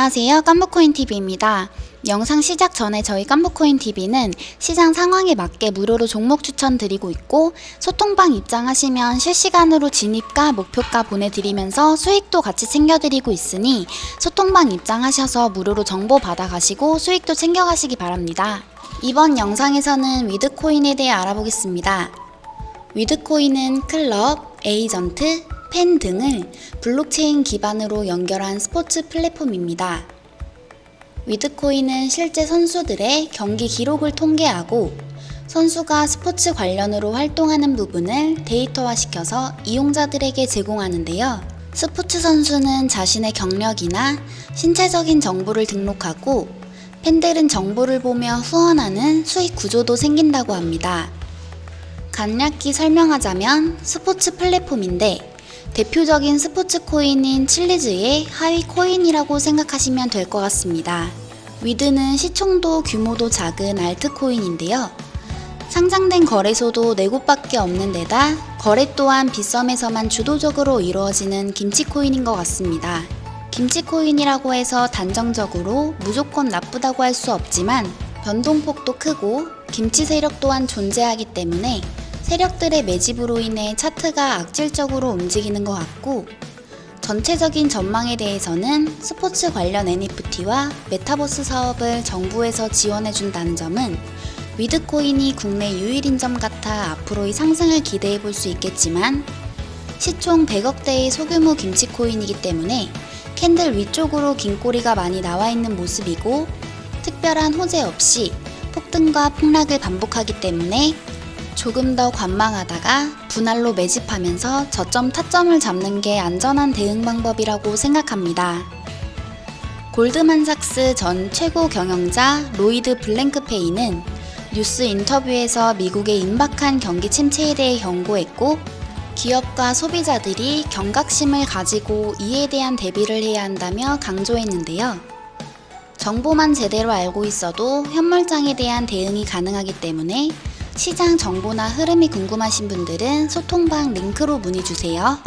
안녕하세요. 깜부코인TV입니다. 영상 시작 전에 저희 깜부코인TV는 시장 상황에 맞게 무료로 종목 추천 드리고 있고 소통방 입장하시면 실시간으로 진입가, 목표가 보내드리면서 수익도 같이 챙겨드리고 있으니 소통방 입장하셔서 무료로 정보 받아가시고 수익도 챙겨가시기 바랍니다. 이번 영상에서는 위드코인에 대해 알아보겠습니다. 위드코인은 클럽, 에이전트, 팬 등을 블록체인 기반으로 연결한 스포츠 플랫폼입니다. 위드코인은 실제 선수들의 경기 기록을 통계하고 선수가 스포츠 관련으로 활동하는 부분을 데이터화시켜서 이용자들에게 제공하는데요. 스포츠 선수는 자신의 경력이나 신체적인 정보를 등록하고 팬들은 정보를 보며 후원하는 수익 구조도 생긴다고 합니다. 간략히 설명하자면 스포츠 플랫폼인데 대표적인 스포츠 코인인 칠리즈의 하위 코인이라고 생각하시면 될 것 같습니다. 위드는 시총도 규모도 작은 알트코인인데요. 상장된 거래소도 네 곳밖에 없는 데다 거래 또한 빗썸에서만 주도적으로 이루어지는 김치코인인 것 같습니다. 김치코인이라고 해서 단정적으로 무조건 나쁘다고 할 수 없지만 변동폭도 크고 김치 세력 또한 존재하기 때문에 세력들의 매집으로 인해 차트가 악질적으로 움직이는 것 같고 전체적인 전망에 대해서는 스포츠 관련 NFT와 메타버스 사업을 정부에서 지원해준다는 점은 위드코인이 국내 유일인 점 같아 앞으로의 상승을 기대해 볼 수 있겠지만 시총 100억대의 소규모 김치코인이기 때문에 캔들 위쪽으로 긴 꼬리가 많이 나와 있는 모습이고 특별한 호재 없이 폭등과 폭락을 반복하기 때문에 조금 더 관망하다가 분할로 매집하면서 저점 타점을 잡는 게 안전한 대응 방법이라고 생각합니다. 골드만삭스 전 최고 경영자 로이드 블랭크페이는 뉴스 인터뷰에서 미국의 임박한 경기 침체에 대해 경고했고 기업과 소비자들이 경각심을 가지고 이에 대한 대비를 해야 한다며 강조했는데요. 정보만 제대로 알고 있어도 현물장에 대한 대응이 가능하기 때문에 시장 정보나 흐름이 궁금하신 분들은 소통방 링크로 문의 주세요.